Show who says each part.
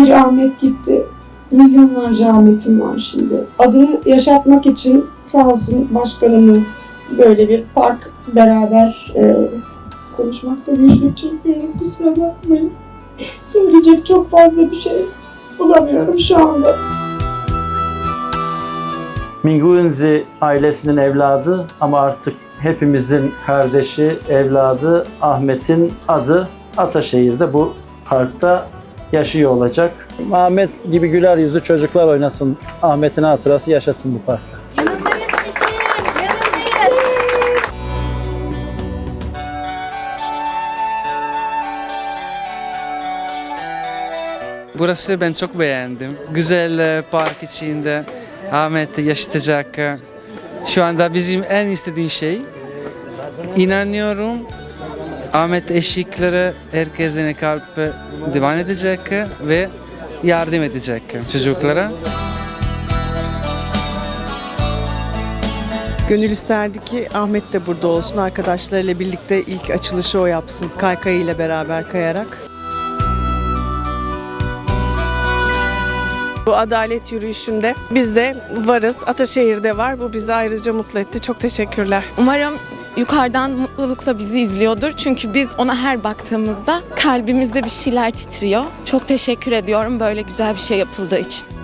Speaker 1: Bir Ahmet gitti. Milyonlarca Ahmet'im var şimdi. Adını yaşatmak için sağ olsun başkanımız böyle bir park beraber e, konuşmakta güçlük çekiyorum. Kusura bakmayın. Söyleyecek çok fazla bir şey bulamıyorum şu anda.
Speaker 2: Mingunzi ailesinin evladı ama artık hepimizin kardeşi, evladı Ahmet'in adı Ataşehir'de bu parkta yaşıyor olacak. Ahmet gibi güler yüzlü çocuklar oynasın. Ahmet'in hatırası yaşasın bu parkta.
Speaker 3: Yanındayız çiçeğim, yanındayız.
Speaker 4: Burası ben çok beğendim. Güzel e, park içinde Ahmet yaşatacak. Şu anda bizim en istediğin şey. İnanıyorum Ahmet eşikleri herkesin kalp devam edecek ve yardım edecek çocuklara.
Speaker 5: Gönül isterdi ki Ahmet de burada olsun. Arkadaşlarıyla birlikte ilk açılışı o yapsın. Kaykay ile beraber kayarak. Bu adalet yürüyüşünde biz de varız. Ataşehir'de var. Bu bizi ayrıca mutlu etti. Çok teşekkürler.
Speaker 6: Umarım yukarıdan mutlulukla bizi izliyordur. Çünkü biz ona her baktığımızda kalbimizde bir şeyler titriyor. Çok teşekkür ediyorum böyle güzel bir şey yapıldığı için.